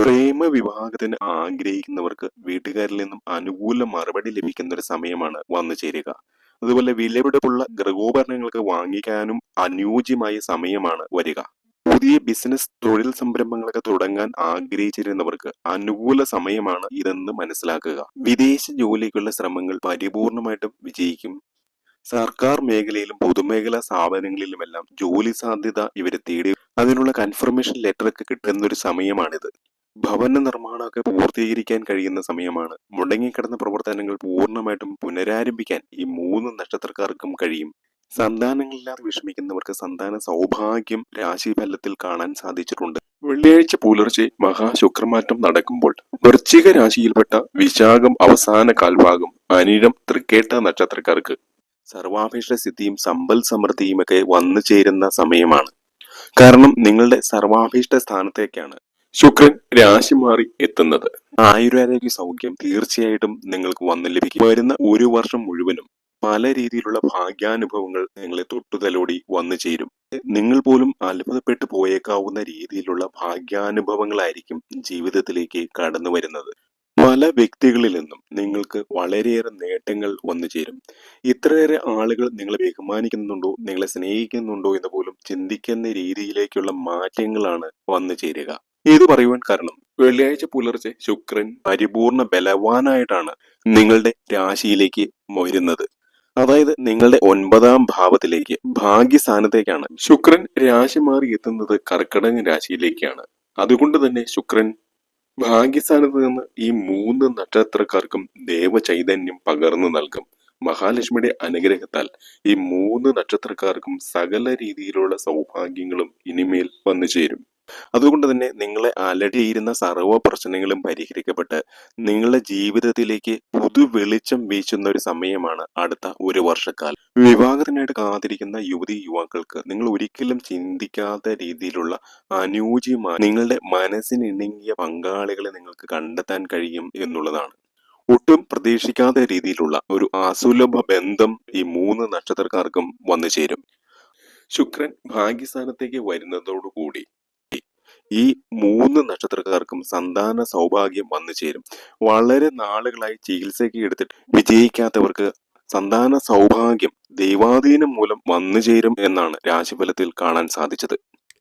പ്രേമ വിവാഹത്തിന് ആഗ്രഹിക്കുന്നവർക്ക് വീട്ടുകാരിൽ നിന്നും അനുകൂല മറുപടി ലഭിക്കുന്ന ഒരു സമയമാണ് വന്നു ചേരുക. അതുപോലെ വിലപിടിപ്പുള്ള ഗൃഹോപകരണങ്ങൾക്ക് വാങ്ങിക്കാനും അനുയോജ്യമായ സമയമാണ് വരിക. പുതിയ ബിസിനസ് തൊഴിൽ സംരംഭങ്ങളൊക്കെ തുടങ്ങാൻ ആഗ്രഹിച്ചിരുന്നവർക്ക് അനുകൂല സമയമാണ് ഇതെന്ന് മനസ്സിലാക്കുക. വിദേശ ജോലിക്കുള്ള ശ്രമങ്ങൾ പരിപൂർണമായിട്ടും വിജയിക്കും. സർക്കാർ മേഖലയിലും പൊതുമേഖലാ സ്ഥാപനങ്ങളിലുമെല്ലാം ജോലി സാധ്യത ഇവരെ തേടി അതിനുള്ള കൺഫർമേഷൻ ലെറ്റർ ഒക്കെ കിട്ടുന്ന ഒരു സമയമാണിത്. ഭവന നിർമ്മാണമൊക്കെ പൂർത്തീകരിക്കാൻ കഴിയുന്ന സമയമാണ്. മുടങ്ങിക്കിടന്ന പ്രവർത്തനങ്ങൾ പൂർണമായിട്ടും പുനരാരംഭിക്കാൻ ഈ മൂന്ന് നക്ഷത്രക്കാർക്കും കഴിയും. സന്താനങ്ങളില്ലാതെ വിഷമിക്കുന്നവർക്ക് സന്താന സൗഭാഗ്യം രാശിഫലത്തിൽ കാണാൻ സാധിച്ചിട്ടുണ്ട്. വെള്ളിയാഴ്ച പുലർച്ചെ മഹാശുക്രമാറ്റം നടക്കുമ്പോൾ വൃശ്ചിക രാശിയിൽപ്പെട്ട വിശാഖം അവസാന കാൽഭാഗം അനിഴം തൃക്കേട്ട നക്ഷത്രക്കാർക്ക് സർവാഭീഷ്ട സിദ്ധിയും സമ്പൽ സമൃദ്ധിയുമൊക്കെ വന്നു ചേരുന്ന സമയമാണ്. കാരണം നിങ്ങളുടെ സർവാഭീഷ്ട സ്ഥാനത്തേക്കാണ് ശുക്രൻ രാശി മാറി എത്തുന്നത്. ആയുരാരോഗ്യ സൗഖ്യം തീർച്ചയായിട്ടും നിങ്ങൾക്ക് വന്നു ലഭിക്കും. വരുന്ന ഒരു വർഷം മുഴുവനും പല രീതിയിലുള്ള ഭാഗ്യാനുഭവങ്ങൾ നിങ്ങളെ തൊട്ടുതലോടി വന്നു ചേരും. നിങ്ങൾ പോലും അത്ഭുതപ്പെട്ടു പോയേക്കാവുന്ന രീതിയിലുള്ള ഭാഗ്യാനുഭവങ്ങളായിരിക്കും ജീവിതത്തിലേക്ക് കടന്നു വരുന്നത്. പല വ്യക്തികളിൽ നിന്നും നിങ്ങൾക്ക് വളരെയേറെ നേട്ടങ്ങൾ വന്നു ചേരും. ഇത്രയേറെ ആളുകൾ നിങ്ങളെ ബഹുമാനിക്കുന്നുണ്ടോ നിങ്ങളെ സ്നേഹിക്കുന്നുണ്ടോ എന്ന് പോലും ചിന്തിക്കുന്ന രീതിയിലേക്കുള്ള മാറ്റങ്ങളാണ് വന്നു ചേരുക. ഇത് പറയുവാൻ കാരണം വെള്ളിയാഴ്ച പുലർച്ചെ ശുക്രൻ പരിപൂർണ ബലവാനായിട്ടാണ് നിങ്ങളുടെ രാശിയിലേക്ക് വരുന്നത്. അതായത് നിങ്ങളുടെ ഒൻപതാം ഭാവത്തിലേക്ക് ഭാഗ്യസ്ഥാനത്തേക്കാണ്. ശുക്രൻ രാശി മാറി എത്തുന്നത് കർക്കിടക രാശിയിലേക്കാണ്. അതുകൊണ്ട് തന്നെ ശുക്രൻ ഭാഗ്യസ്ഥാനത്ത് നിന്ന് ഈ മൂന്ന് നക്ഷത്രക്കാർക്കും ദേവചൈതന്യം പകർന്നു നൽകും. മഹാലക്ഷ്മിയുടെ അനുഗ്രഹത്താൽ ഈ മൂന്ന് നക്ഷത്രക്കാർക്കും സകല രീതിയിലുള്ള സൗഭാഗ്യങ്ങളും ഇനിമേൽ വന്നു ചേരും അതുകൊണ്ട് തന്നെ നിങ്ങളെ അലടിയിരുന്ന സർവ പ്രശ്നങ്ങളും പരിഹരിക്കപ്പെട്ട് നിങ്ങളുടെ ജീവിതത്തിലേക്ക് പുതു വെളിച്ചം വീശുന്ന ഒരു സമയമാണ് അടുത്ത ഒരു വർഷക്കാലം. വിവാഹത്തിനായിട്ട് കാത്തിരിക്കുന്ന യുവതി യുവാക്കൾക്ക് നിങ്ങൾ ഒരിക്കലും ചിന്തിക്കാത്ത രീതിയിലുള്ള അനുയോജ്യമായ നിങ്ങളുടെ മനസ്സിനിണങ്ങിയ പങ്കാളികളെ നിങ്ങൾക്ക് കണ്ടെത്താൻ കഴിയും എന്നുള്ളതാണ്. ഒട്ടും പ്രതീക്ഷിക്കാത്ത രീതിയിലുള്ള ഒരു അസുലഭ ബന്ധം ഈ മൂന്ന് നക്ഷത്രക്കാർക്കും വന്നു ചേരും ശുക്രൻ ഭാഗ്യസ്ഥാനത്തേക്ക് വരുന്നതോടുകൂടി ഈ മൂന്ന് നക്ഷത്രക്കാർക്കും സന്താന സൗഭാഗ്യം വന്നു ചേരും. വളരെ നാളുകളായി ചികിത്സയ്ക്ക് എടുത്തിട്ട് വിജയിക്കാത്തവർക്ക് സന്താന സൗഭാഗ്യം ദൈവാധീനം മൂലം വന്നു ചേരും എന്നാണ് രാശിഫലത്തിൽ കാണാൻ സാധിച്ചത്.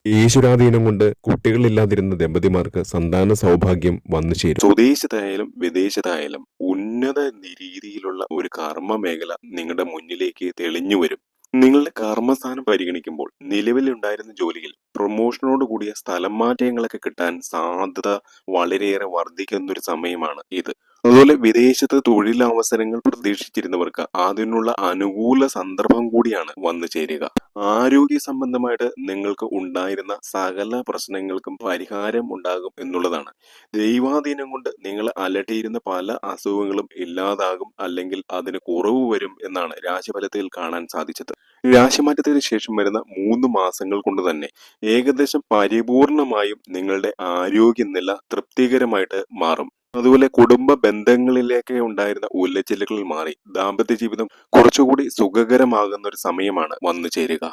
ഈശ്വരാധീനം കൊണ്ട് കുട്ടികളില്ലാതിരുന്ന ദമ്പതിമാർക്ക് സന്താന സൗഭാഗ്യം വന്നു ചേരും.
സ്വദേശത്തായാലും വിദേശത്തായാലും ഉന്നത രീതിയിലുള്ള ഒരു കർമ്മ മേഖല നിങ്ങളുടെ മുന്നിലേക്ക് തെളിഞ്ഞു വരും. നിങ്ങളുടെ കർമ്മസ്ഥാനം പരിഗണിക്കുമ്പോൾ നിലവിലുണ്ടായിരുന്ന ജോലിയിൽ പ്രൊമോഷനോട് കൂടിയ സ്ഥലം മാറ്റങ്ങളൊക്കെ കിട്ടാൻ സാധ്യത വളരെയേറെ വർദ്ധിക്കുന്ന ഒരു സമയമാണ് ഇത്. അതുപോലെ വിദേശത്ത് തൊഴിലവസരങ്ങൾ പ്രതീക്ഷിച്ചിരുന്നവർക്ക് അതിനുള്ള അനുകൂല സന്ദർഭം കൂടിയാണ് വന്നു ചേരുക. ആരോഗ്യ സംബന്ധമായിട്ട് നിങ്ങൾക്ക് ഉണ്ടായിരുന്ന സകല പ്രശ്നങ്ങൾക്കും പരിഹാരം ഉണ്ടാകും എന്നുള്ളതാണ്. ദൈവാധീനം കൊണ്ട് നിങ്ങൾ അലട്ടിയിരുന്ന പല അസുഖങ്ങളും ഇല്ലാതാകും അല്ലെങ്കിൽ അതിന് കുറവ് വരും എന്നാണ് രാശിഫലത്തിൽ കാണാൻ സാധിച്ചത്. രാശിമാറ്റത്തിന് ശേഷം വരുന്ന മൂന്ന് മാസങ്ങൾ കൊണ്ട് തന്നെ ഏകദേശം പരിപൂർണമായും നിങ്ങളുടെ ആരോഗ്യനില തൃപ്തികരമായിട്ട് മാറും. അതുപോലെ കുടുംബ ബന്ധങ്ങളിലേക്ക് ഉണ്ടായിരുന്ന ഉല്ലച്ചിലുകളിൽ മാറി. ദാമ്പത്യ ജീവിതം കുറച്ചുകൂടി സുഖകരമാകുന്ന ഒരു സമയമാണ് വന്നു ചേരുക.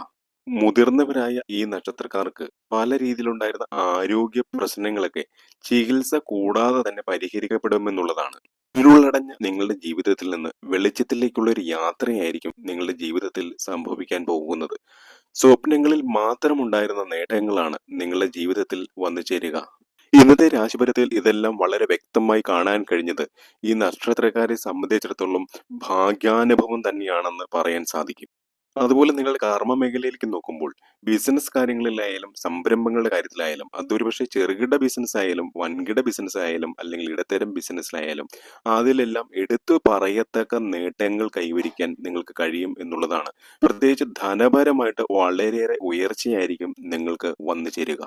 മുതിർന്നവരായ ഈ നക്ഷത്രക്കാർക്ക് പല രീതിയിലുണ്ടായിരുന്ന ആരോഗ്യ പ്രശ്നങ്ങളൊക്കെ ചികിത്സ കൂടാതെ തന്നെ പരിഹരിക്കപ്പെടുമെന്നുള്ളതാണ്. ഇരുളടഞ്ഞ നിങ്ങളുടെ ജീവിതത്തിൽ നിന്ന് വെളിച്ചത്തിലേക്കുള്ള ഒരു യാത്രയായിരിക്കും നിങ്ങളുടെ ജീവിതത്തിൽ സംഭവിക്കാൻ പോകുന്നത്. സ്വപ്നങ്ങളിൽ മാത്രമുണ്ടായിരുന്ന നേട്ടങ്ങളാണ് നിങ്ങളുടെ ജീവിതത്തിൽ വന്നു ചേരുക. ഇന്നത്തെ രാശിഫലത്തിൽ ഇതെല്ലാം വളരെ വ്യക്തമായി കാണാൻ കഴിഞ്ഞത് ഈ നക്ഷത്രക്കാരെ സംബന്ധിച്ചിടത്തോളം ഭാഗ്യാനുഭവം തന്നെയാണെന്ന് പറയാൻ സാധിക്കും. അതുപോലെ നിങ്ങൾ കർമ്മ മേഖലയിലേക്ക് നോക്കുമ്പോൾ ബിസിനസ് കാര്യങ്ങളിലായാലും സംരംഭങ്ങളുടെ കാര്യത്തിലായാലും അതൊരു പക്ഷേ ചെറുകിട ബിസിനസ് ആയാലും വൻകിട ബിസിനസ് ആയാലും അല്ലെങ്കിൽ ഇടത്തരം ബിസിനസ്സിലായാലും അതിലെല്ലാം എടുത്തു പറയത്തക്ക നേട്ടങ്ങൾ കൈവരിക്കാൻ നിങ്ങൾക്ക് കഴിയും എന്നുള്ളതാണ്. പ്രത്യേകിച്ച് ധനപരമായിട്ട് വളരെയേറെ ഉയർച്ചയായിരിക്കും നിങ്ങൾക്ക് വന്നു ചേരുക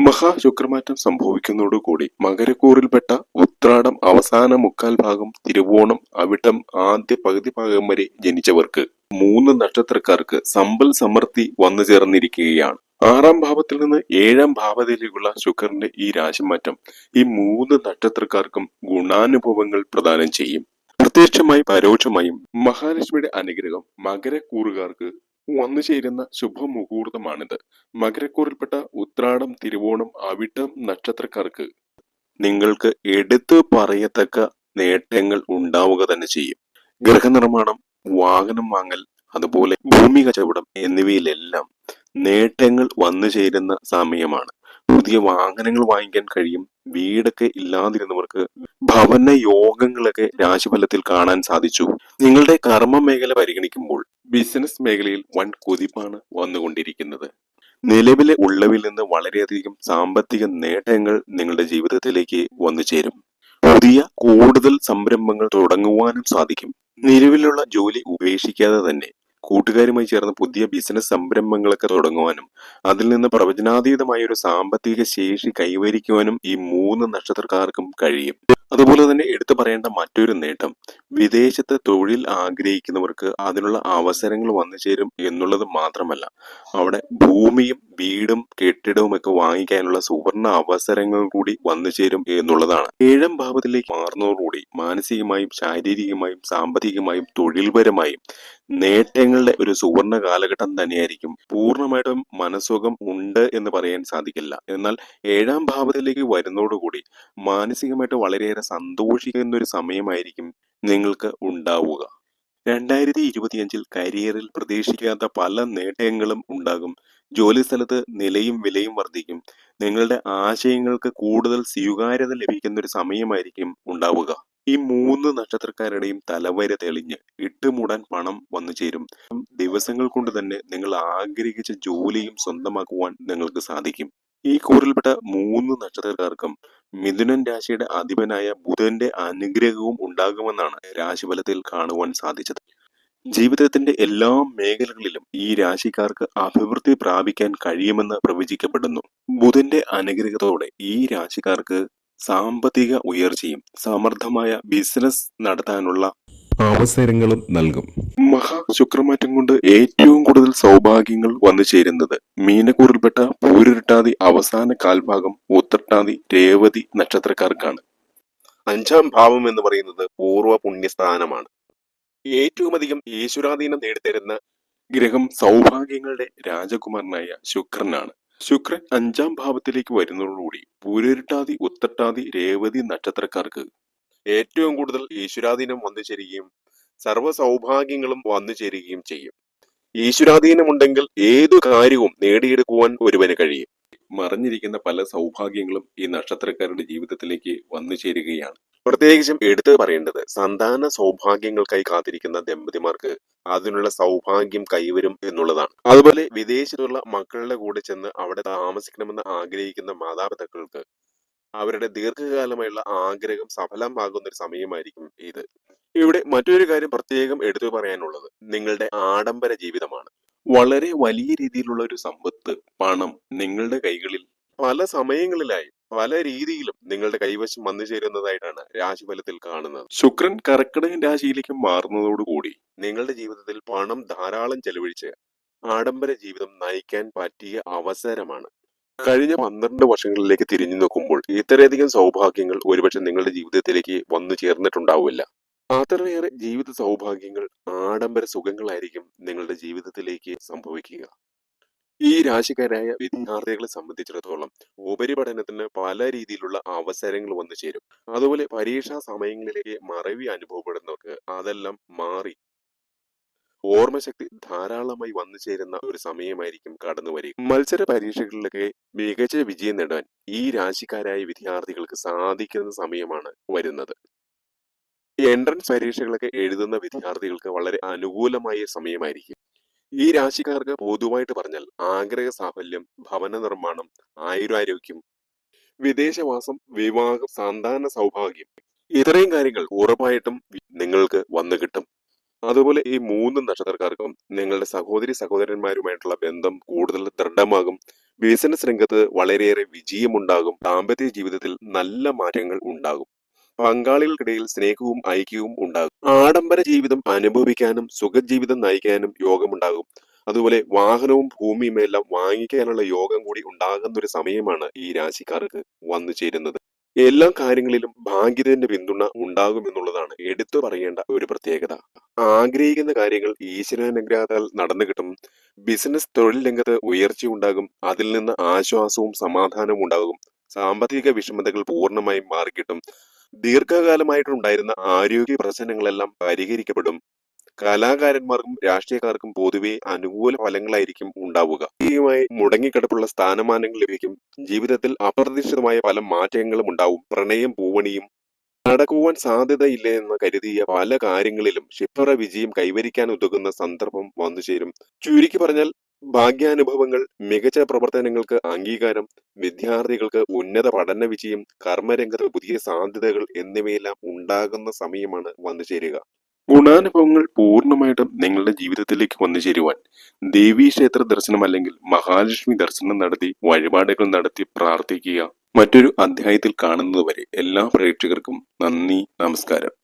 മഹാശുക്രമാറ്റം സംഭവിക്കുന്നതോടുകൂടി മകരക്കൂറിൽപ്പെട്ട ഉത്രാടം അവസാന മുക്കാൽ ഭാഗം തിരുവോണം അവിട്ടം ആദ്യ പകുതി ഭാഗം വരെ ജനിച്ചവർക്ക് മൂന്ന് നക്ഷത്രക്കാർക്ക് സമ്പൽ സമൃദ്ധി വന്നു ചേർന്നിരിക്കുകയാണ്. ആറാം ഭാവത്തിൽ നിന്ന് ഏഴാം ഭാവത്തിലേക്കുള്ള ശുക്രന്റെ ഈ രാശിമാറ്റം ഈ മൂന്ന് നക്ഷത്രക്കാർക്കും ഗുണാനുഭവങ്ങൾ പ്രദാനം ചെയ്യും. പ്രത്യക്ഷമായും പരോക്ഷമായും മഹാലക്ഷ്മിയുടെ അനുഗ്രഹം മകരക്കൂറുകാർക്ക് വന്നു ചേരുന്ന ശുഭമുഹൂർത്തമാണിത്. മകരക്കൂറിൽപ്പെട്ട ഉത്രാടം തിരുവോണം അവിട്ടം നക്ഷത്രക്കാർക്ക് നിങ്ങൾക്ക് എടുത്തു പറയത്തക്ക നേട്ടങ്ങൾ ഉണ്ടാവുക തന്നെ ചെയ്യും. ഗൃഹനിർമ്മാണം വാഹനം വാങ്ങൽ അതുപോലെ ഭൂമി കച്ചവടം എന്നിവയിലെല്ലാം നേട്ടങ്ങൾ വന്നു ചേരുന്ന സമയമാണ്. പുതിയ വാഹനങ്ങൾ വാങ്ങിക്കാൻ കഴിയും. വീടൊക്കെ ഇല്ലാതിരുന്നവർക്ക് ഭവന യോഗങ്ങളൊക്കെ രാശിഫലത്തിൽ കാണാൻ സാധിച്ചു. നിങ്ങളുടെ കർമ്മ മേഖല പരിഗണിക്കുമ്പോൾ ബിസിനസ് മേഖലയിൽ വൻ കുതിപ്പാണ് വന്നുകൊണ്ടിരിക്കുന്നത്. നിലവിലെ ഉള്ളവിൽ നിന്ന് വളരെയധികം സാമ്പത്തിക നേട്ടങ്ങൾ നിങ്ങളുടെ ജീവിതത്തിലേക്ക് വന്നു ചേരും. പുതിയ കൂടുതൽ സംരംഭങ്ങൾ തുടങ്ങുവാനും സാധിക്കും. നിലവിലുള്ള ജോലി ഉപേക്ഷിക്കാതെ തന്നെ കൂട്ടുകാരുമായി ചേർന്ന് പുതിയ ബിസിനസ് സംരംഭങ്ങളൊക്കെ തുടങ്ങുവാനും അതിൽ നിന്ന് പ്രവചനാതീതമായ ഒരു സാമ്പത്തിക ശേഷി കൈവരിക്കുവാനും ഈ മൂന്ന് നക്ഷത്രക്കാർക്കും കഴിയും. അതുപോലെ തന്നെ എടുത്തു പറയേണ്ട മറ്റൊരു നേട്ടം വിദേശത്ത് തൊഴിൽ ആഗ്രഹിക്കുന്നവർക്ക് അതിനുള്ള അവസരങ്ങൾ വന്നു ചേരും എന്നുള്ളത് മാത്രമല്ല അവിടെ ഭൂമിയും വീടും കെട്ടിടവും ഒക്കെ വാങ്ങിക്കാനുള്ള സുവർണ അവസരങ്ങൾ കൂടി വന്നു ചേരും എന്നുള്ളതാണ്. ഏഴാം ഭാവത്തിലേക്ക് മാറുന്നതോടുകൂടി മാനസികമായും ശാരീരികമായും സാമ്പത്തികമായും തൊഴിൽപരമായും നേട്ടങ്ങളുടെ ഒരു സുവർണ കാലഘട്ടം തന്നെയായിരിക്കും. പൂർണമായിട്ടും മനസ്സുഖം ഉണ്ട് എന്ന് പറയാൻ സാധിക്കില്ല. എന്നാൽ ഏഴാം ഭാവത്തിലേക്ക് വരുന്നതോടുകൂടി മാനസികമായിട്ട് വളരെയേറെ സന്തോഷിക്കുന്ന ഒരു സമയമായിരിക്കും നിങ്ങൾക്ക് ഉണ്ടാവുക. രണ്ടായിരത്തി ഇരുപത്തിയഞ്ചിൽ കരിയറിൽ പ്രതീക്ഷിക്കാത്ത പല നേട്ടങ്ങളും ഉണ്ടാകും. ജോലി സ്ഥലത്ത് നിലയും വിലയും വർദ്ധിക്കും. നിങ്ങളുടെ ആശയങ്ങൾക്ക് കൂടുതൽ സ്വീകാര്യത ലഭിക്കുന്ന ഒരു സമയമായിരിക്കും ഉണ്ടാവുക. ഈ മൂന്ന് നക്ഷത്രക്കാരുടെയും തലവര തെളിഞ്ഞ് ഇട്ടുമൂടാൻ പണം വന്നു ചേരും. ദിവസങ്ങൾ കൊണ്ട് തന്നെ നിങ്ങൾ ആഗ്രഹിച്ച ജോലിയും സ്വന്തമാക്കുവാൻ നിങ്ങൾക്ക് സാധിക്കും. ഈ കൂറിൽപ്പെട്ട മൂന്ന് നക്ഷത്രക്കാർക്കും മിഥുനൻ രാശിയുടെ അധിപനായ ബുധന്റെ അനുഗ്രഹവും ഉണ്ടാകുമെന്നാണ് രാശിഫലത്തിൽ കാണുവാൻ സാധിച്ചത്. ജീവിതത്തിന്റെ എല്ലാ മേഖലകളിലും ഈ രാശിക്കാർക്ക് അഭിവൃദ്ധി പ്രാപിക്കാൻ കഴിയുമെന്ന് പ്രവചിക്കപ്പെടുന്നു. ബുധന്റെ അനുഗ്രഹത്തോടെ ഈ രാശിക്കാർക്ക് സാമ്പത്തിക ഉയർച്ചയും സമർത്ഥമായ ബിസിനസ് നടത്താനുള്ള
അവസരങ്ങളും നൽകും.
മഹാ ശുക്രമാറ്റം കൊണ്ട് ഏറ്റവും കൂടുതൽ സൗഭാഗ്യങ്ങൾ വന്നു ചേരുന്നത് മീനക്കൂറിൽപ്പെട്ട പൂരിട്ടാതി അവസാന കാൽഭാഗം ഉത്രട്ടാതി രേവതി നക്ഷത്രക്കാർക്കാണ്. അഞ്ചാം ഭാവം എന്ന് പറയുന്നത് പൂർവ പുണ്യസ്ഥാനമാണ്. ഏറ്റവും അധികം ഈശ്വരാധീനം നേടിത്തരുന്ന ഗ്രഹം സൗഭാഗ്യങ്ങളുടെ രാജകുമാരനായ ശുക്രനാണ്. ശുക്രൻ അഞ്ചാം ഭാവത്തിലേക്ക് വരുന്നതോടുകൂടി പൂരിട്ടാതി ഉത്തട്ടാതി രേവതി നക്ഷത്രക്കാർക്ക് ഏറ്റവും കൂടുതൽ ഈശ്വരാധീനം വന്നു ചേരുകയും സർവ സൗഭാഗ്യങ്ങളും വന്നു ചേരുകയും ചെയ്യും. ഈശ്വരാധീനമുണ്ടെങ്കിൽ ഏതു കാര്യവും നേടിയെടുക്കുവാൻ ഒരുവന് കഴിയും. മറിഞ്ഞിരിക്കുന്ന പല സൗഭാഗ്യങ്ങളും ഈ നക്ഷത്രക്കാരുടെ ജീവിതത്തിലേക്ക് വന്നു ചേരുകയാണ്. പ്രത്യേകിച്ചും എടുത്തു പറയേണ്ടത് സന്താന സൗഭാഗ്യങ്ങൾക്കായി കാത്തിരിക്കുന്ന ദമ്പതിമാർക്ക് അതിനുള്ള സൗഭാഗ്യം കൈവരും എന്നുള്ളതാണ്. അതുപോലെ വിദേശത്തുള്ള മക്കളുടെ കൂടെ ചെന്ന് അവിടെ താമസിക്കണമെന്ന് ആഗ്രഹിക്കുന്ന മാതാപിതാക്കൾക്ക് അവരുടെ ദീർഘകാലമായുള്ള ആഗ്രഹം സഫലമാകുന്ന ഒരു സമയമായിരിക്കും ഇത്. ഇവിടെ മറ്റൊരു കാര്യം പ്രത്യേകം എടുത്തു പറയാനുള്ളത്. നിങ്ങളുടെ ആഡംബര ജീവിതമാണ്. വളരെ വലിയ രീതിയിലുള്ള ഒരു സമ്പത്ത് പണം നിങ്ങളുടെ കൈകളിൽ പല സമയങ്ങളിലായി പല രീതിയിലും നിങ്ങളുടെ കൈവശം വന്നു ചേരുന്നതായിട്ടാണ് രാശിഫലത്തിൽ കാണുന്നത്. ശുക്രൻ കർക്കിടകൻ രാശിയിലേക്ക് മാറുന്നതോടുകൂടി നിങ്ങളുടെ ജീവിതത്തിൽ പണം ധാരാളം ചെലവഴിച്ച് ആഡംബര ജീവിതം നയിക്കാൻ പറ്റിയ അവസരമാണ് കഴിഞ്ഞ പന്ത്രണ്ട് വർഷങ്ങളിലേക്ക് തിരിഞ്ഞു നോക്കുമ്പോൾ ഇത്രയധികം സൗഭാഗ്യങ്ങൾ ഒരുപക്ഷെ നിങ്ങളുടെ ജീവിതത്തിലേക്ക് വന്നു ചേർന്നിട്ടുണ്ടാവില്ല അത്രയേറെ ജീവിത സൗഭാഗ്യങ്ങൾ ആഡംബര സുഖങ്ങളായിരിക്കും നിങ്ങളുടെ ജീവിതത്തിലേക്ക് സംഭവിക്കുക. ഈ രാശിക്കാരായ വിദ്യാർത്ഥികളെ സംബന്ധിച്ചിടത്തോളം ഉപരിപഠനത്തിന് പല രീതിയിലുള്ള അവസരങ്ങൾ വന്നു ചേരും. അതുപോലെ പരീക്ഷാ സമയങ്ങളിലേക്ക് മറവി അനുഭവപ്പെടുന്നവർക്ക് അതെല്ലാം മാറി ഓർമ്മശക്തി ധാരാളമായി വന്നു ചേരുന്ന ഒരു സമയമായിരിക്കും കടന്നു വരിക. മത്സര പരീക്ഷകളിലൊക്കെ മികച്ച വിജയം നേടാൻ ഈ രാശിക്കാരായ വിദ്യാർത്ഥികൾക്ക് സാധിക്കുന്ന സമയമാണ് വരുന്നത്. എൻട്രൻസ് പരീക്ഷകളൊക്കെ എഴുതുന്ന വിദ്യാർത്ഥികൾക്ക് വളരെ അനുകൂലമായ സമയമായിരിക്കും. ഈ രാശിക്കാർക്ക് പൊതുവായിട്ട് പറഞ്ഞാൽ ആഗ്രഹ സാഫല്യം ഭവന നിർമ്മാണം ആയുരാരോഗ്യം വിദേശവാസം വിവാഹം സന്താന സൗഭാഗ്യം ഇത്രയും കാര്യങ്ങൾ ഉറപ്പായിട്ടും നിങ്ങൾക്ക് വന്നു കിട്ടും. അതുപോലെ ഈ മൂന്ന് നക്ഷത്രക്കാർക്കും നിങ്ങളുടെ സഹോദരി സഹോദരന്മാരുമായിട്ടുള്ള ബന്ധം കൂടുതൽ ദൃഢമാകും. ബിസിനസ് രംഗത്ത് വളരെയേറെ വിജയമുണ്ടാകും. ദാമ്പത്യ ജീവിതത്തിൽ നല്ല മാറ്റങ്ങൾ ഉണ്ടാകും. പങ്കാളികൾക്കിടയിൽ സ്നേഹവും ഐക്യവും ഉണ്ടാകും. ആഡംബര ജീവിതം അനുഭവിക്കാനും സുഖജീവിതം നയിക്കാനും യോഗമുണ്ടാകും. അതുപോലെ വാഹനവും ഭൂമിയുമെല്ലാം വാങ്ങിക്കാനുള്ള യോഗം കൂടി ഉണ്ടാകുന്ന ഒരു സമയമാണ് ഈ രാശിക്കാർക്ക് വന്നു ചേരുന്നത് എല്ലാ കാര്യങ്ങളിലും ഭാഗ്യത്തിന്റെ പിന്തുണ ഉണ്ടാകുമെന്നുള്ളതാണ് എടുത്തു പറയേണ്ട ഒരു പ്രത്യേകത. ആഗ്രഹിക്കുന്ന കാര്യങ്ങൾ ഈശ്വരാനുഗ്രഹത്താൽ നടന്നു കിട്ടും. ബിസിനസ് തൊഴിൽ രംഗത്ത് ഉയർച്ചയുണ്ടാകും അതിൽ നിന്ന് ആശ്വാസവും സമാധാനവും ഉണ്ടാകും. സാമ്പത്തിക വിഷമതകൾ പൂർണമായും മാറിക്കിട്ടും. ദീർഘകാലമായിട്ടുണ്ടായിരുന്ന ആരോഗ്യ പ്രശ്നങ്ങളെല്ലാം പരിഹരിക്കപ്പെടും. കലാകാരന്മാർക്കും രാഷ്ട്രീയക്കാർക്കും പൊതുവെ അനുകൂല ഫലങ്ങളായിരിക്കും ഉണ്ടാവുക. ഈയുമായി മുടങ്ങിക്കിടപ്പുള്ള സ്ഥാനമാനങ്ങൾ ലഭിക്കും. ജീവിതത്തിൽ അപ്രതീക്ഷിതമായ പല മാറ്റങ്ങളും ഉണ്ടാവും. പ്രണയം പൂവണിയും നടക്കുവാൻ സാധ്യതയില്ല എന്ന് കരുതിയ പല കാര്യങ്ങളിലും ക്ഷിപ്ര വിജയം കൈവരിക്കാൻ ഉതകുന്ന സന്ദർഭം വന്നു ചേരും. ചുരുക്കി പറഞ്ഞാൽ ഭാഗ്യാനുഭവങ്ങൾ മികച്ച പ്രവർത്തനങ്ങൾക്ക് അംഗീകാരം വിദ്യാർത്ഥികൾക്ക് ഉന്നത പഠന വിജയം കർമ്മരംഗത്ത് പുതിയ സാധ്യതകൾ എന്നിവയെല്ലാം ഉണ്ടാകുന്ന സമയമാണ് വന്നു ചേരുക. ഗുണാനുഭവങ്ങൾ പൂർണമായിട്ടും നിങ്ങളുടെ ജീവിതത്തിലേക്ക് വന്നു ചേരുവാൻ ദേവീക്ഷേത്ര ദർശനം അല്ലെങ്കിൽ മഹാലക്ഷ്മി ദർശനം നടത്തി വഴിപാടുകൾ നടത്തി പ്രാർത്ഥിക്കുക. മറ്റൊരു അധ്യായത്തിൽ കാണുന്നതുവരെ എല്ലാ പ്രേക്ഷകർക്കും നന്ദി നമസ്കാരം.